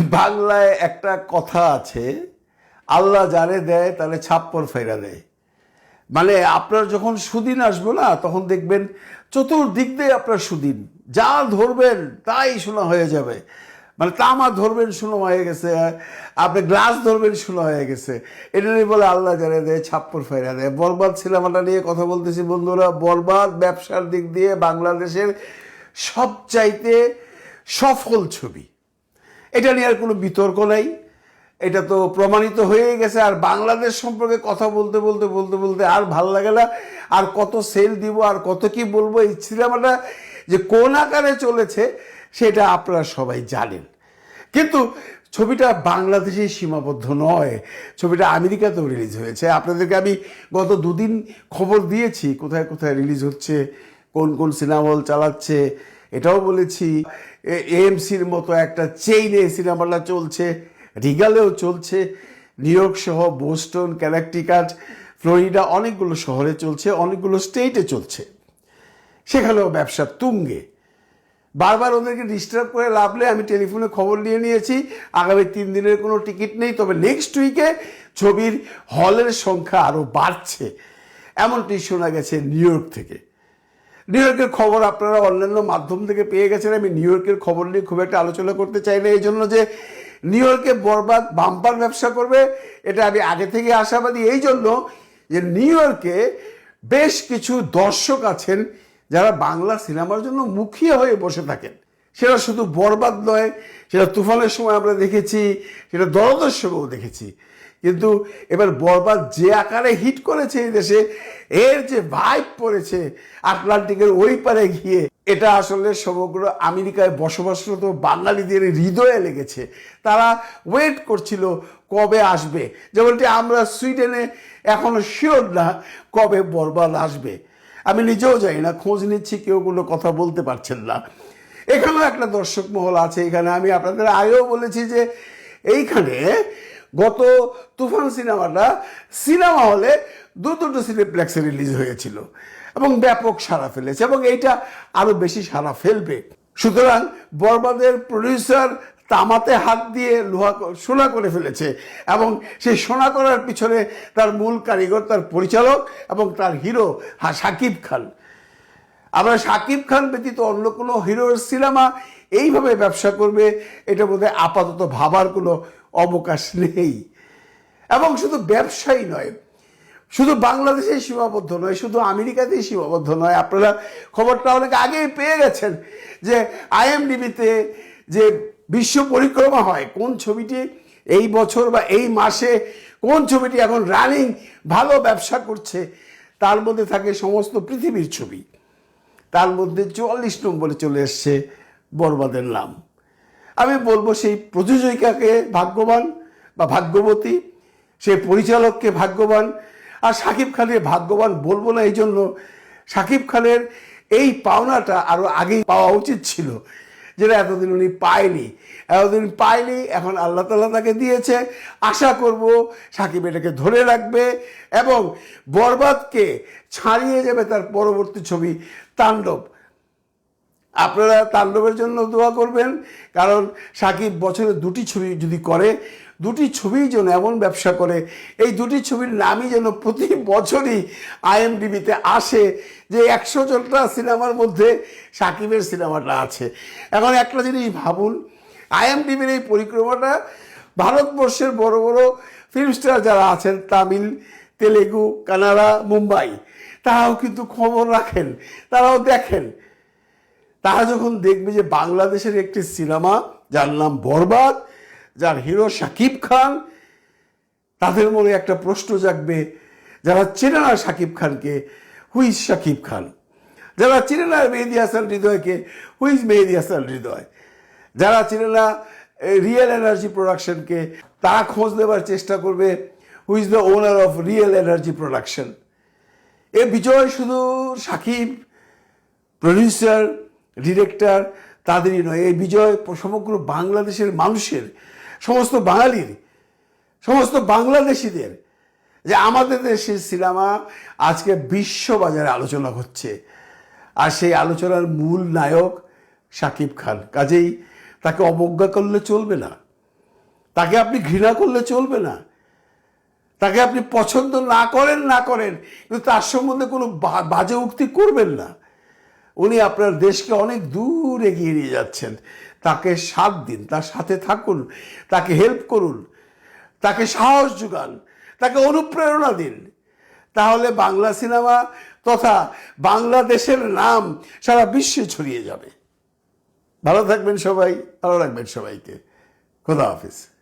বাংলায় একটা কথা আছে, আল্লাহ যারে দেয়, তাহলে ছাপ্পর ফেরা দেয়। মানে আপনার যখন সুদিন আসবে না, তখন দেখবেন চতুর্দিক দিয়ে আপনার সুদিন। যা ধরবেন, তাই শোনা হয়ে যাবে। মানে তামা ধরবেন শোনা হয়ে গেছে। আপনি গ্লাস ধরবেন শোনা হয়ে গেছে। এটা নিয়ে বলে আল্লাহ জানে দেয়, ছাপ্পর ফেরা দেয়। বরবাদ সিনেমাটা নিয়ে কথা বলতেছি বন্ধুরা। বরবাদ ব্যবসার দিক দিয়ে বাংলাদেশের সবচাইতে সফল ছবি। এটা নিয়ে আর কোনো বিতর্ক নাই। এটা তো প্রমাণিত হয়ে গেছে। আর বাংলাদেশ সম্পর্কে কথা বলতে বলতে বলতে বলতে আর ভালো লাগে না। আর কত সেল দিব, আর কত কি বলব এই সিনেমাটা যে কোন আকারে চলেছে, সেটা আপনারা সবাই জানেন। কিন্তু ছবিটা বাংলাদেশেই সীমাবদ্ধ নয়। ছবিটা আমেরিকাতেও রিলিজ হয়েছে। আপনাদেরকে আমি গত দুদিন খবর দিয়েছি, কোথায় কোথায় রিলিজ হচ্ছে, কোন কোন সিনেমা হল চালাচ্ছে, এটাও বলেছি। এএমসির মতো একটা চেইনে সিনেমাটা চলছে রিগালেও চলছে নিউ ইয়র্ক সহ বোস্টন ক্যানাকটিকাট ফ্লোরিডা অনেকগুলো শহরে চলছে, অনেকগুলো স্টেটে চলছে। সেখানেও ব্যবসা তুঙ্গে। বারবার ওদেরকে ডিস্টার্ব করে লাভলে আমি টেলিফোনে খবর নিয়ে নিয়েছি, আগামী তিন দিনের কোনো টিকিট নেই, তবে নেক্সট উইকে ছবির হলের সংখ্যা আরও বাড়ছে। এমনটি শোনা গেছে নিউ ইয়র্ক থেকে। নিউ ইয়র্কের খবর আপনারা অন্যান্য মাধ্যম থেকে পেয়ে গেছেন। আমি নিউ ইয়র্কের খবর নিয়ে খুব একটা আলোচনা করতে চাই না। এই জন্য যে নিউ ইয়র্কে বরবাদ, বাম্পার ব্যবসা করবে, এটা আমি আগে থেকে আশাবাদী। এই জন্য যে নিউ ইয়র্কে বেশ কিছু দর্শক আছেন যারা বাংলা সিনেমার জন্য মুখিয়ে হয়ে বসে থাকেন। সেটা শুধু বরবাদ নয়, সেটা তুফানের সময় আমরা দেখেছি, সেটা দরদের সময়ও দেখেছি। কিন্তু এবার বরবাদ যে আকারে হিট করেছে এই দেশে, এর যে ভাইব পড়েছে আটলান্টিকের ওই পারে গিয়ে, এটা আসলে সমগ্র আমেরিকায় বসবাসরত বাঙালিদের হৃদয়ে লেগেছে। তারা ওয়েট করছিল কবে আসবে। যেমনটি আমরা সুইডেনে এখনও শিওর না কবে বরবাদ আসবে। আমি নিজেও জানি না, খোঁজ নিচ্ছি, কেউ কোনো কথা বলতে পারছেন না। এখানেও একটা দর্শক মহল আছে এখানে। আমি আপনাদের আগেও বলেছি যে এইখানে গত তুফান সিনেমাটা, সিনেমা হলে দু দুটো সিনেপ্লেক্সে রিলিজ হয়েছিল এবং ব্যাপক সাড়া ফেলেছে এবং এইটা আরও বেশি সাড়া ফেলবে। সুতরাং বরবাদের প্রডিউসার তামাতে হাত দিয়ে লোহা সোনা করে ফেলেছে এবং সেই সোনা করার পিছনে তার মূল কারিগর, তার পরিচালক এবং তার হিরো হা, সাকিব খান। আমরা সাকিব খান ব্যতীত অন্য কোনো হিরোর সিনেমা এইভাবে ব্যবসা করবে, এটা বোধহয় আপাতত ভাবার কোনো অবকাশ নেই। এবং শুধু ব্যবসায়ী নয়, শুধু বাংলাদেশেই সীমাবদ্ধ নয়, শুধু আমেরিকাতেই সীমাবদ্ধ নয়। আপনারা খবরটা অনেক আগেই পেয়ে গেছেন যে আইএমডিবিতে যে বিশ্ব পরিক্রমা হয়, কোন ছবিটি এই বছর বা এই মাসে, কোন ছবিটি এখন রানিং ভালো ব্যবসা করছে, তার মধ্যে থাকে সমস্ত পৃথিবীর ছবি। তার মধ্যে চুয়াল্লিশ নম্বরে চলে এসছে বরবাদের নাম। আমি বলব সেই প্রযোজয়িকাকে ভাগ্যবান বা ভাগ্যবতী, সেই পরিচালককে ভাগ্যবান আর সাকিব খানের ভাগ্যবান বলব না এই জন্য সাকিব খানের এই পাওনাটা আরও আগেই পাওয়া উচিত ছিল, যেটা এতদিন উনি পায়নি। এতদিন পায়নি, এখন আল্লাহ তালা তাকে দিয়েছে। আশা করব সাকিব এটাকে ধরে রাখবে এবং বরবাদকে ছাড়িয়ে যাবে তার পরবর্তী ছবি তাণ্ডব। আপনারা তাণ্ডবের জন্য দোয়া করবেন। কারণ সাকিব বছরে দুটি ছবি যদি করে, দুটি ছবি যেন এমন ব্যবসা করে, এই দুটি ছবির নামই যেন প্রতি বছরই আইএমডিবিতে আসে যে একশো জনটা সিনেমার মধ্যে সাকিবের সিনেমাটা আছে। এখন একটা জিনিস ভাবুন, আইএমডিবির এই পরিক্রমাটা ভারতবর্ষের বড় বড় ফিল্ম স্টার যারা আছেন, তামিল, তেলেগু, কানাডা, মুম্বাই, তারাও কিন্তু খবর রাখেন, তারাও দেখেন। তারা যখন দেখবে যে বাংলাদেশের একটি সিনেমা যার নাম বরবাদ, যার হিরো শাকিব খান, তাদের মনে একটা প্রশ্ন জাগবে, যারা চেনে না শাকিব খানকে হুইজ শাকিব খান? যারা চেনে না মেহেদি হাসান হৃদয়কে হুইজ মেহেদি হাসান হৃদয়? যারা চেনে না রিয়েল এনার্জি প্রোডাকশনকে তারা খোঁজ নেবার চেষ্টা করবে who's the owner of Real Energy production এ বিজয় শুধু সাকিব প্রডিউসার ডিরেক্টর, তাদেরই নয়, এই বিজয় সমগ্র বাংলাদেশের মানুষের, সমস্ত বাঙালির, সমস্ত বাংলাদেশিদের, যে আমাদের দেশের সিনেমা আজকে বিশ্ববাজারে আলোচনা হচ্ছে। আর সেই আলোচনার মূল নায়ক শাকিব খান। কাজেই তাকে অবজ্ঞা করলে চলবে না। তাকে আপনি ঘৃণা করলে চলবে না। তাকে আপনি পছন্দ না করেন না করেন, কিন্তু তার সম্বন্ধে কোনো বাজে উক্তি করবেন না। উনি আপনার দেশকে অনেক দূর এগিয়ে নিয়ে যাচ্ছেন। তাকে সাত দিন, তার সাথে থাকুন, তাকে হেল্প করুন, তাকে সাহস যোগান, তাকে অনুপ্রেরণা দিন। তাহলে বাংলা সিনেমা তথা বাংলাদেশের নাম সারা বিশ্বে ছড়িয়ে যাবে। ভালো থাকবেন সবাই, ভালো রাখবেন সবাইকে। খোদা হাফিজ।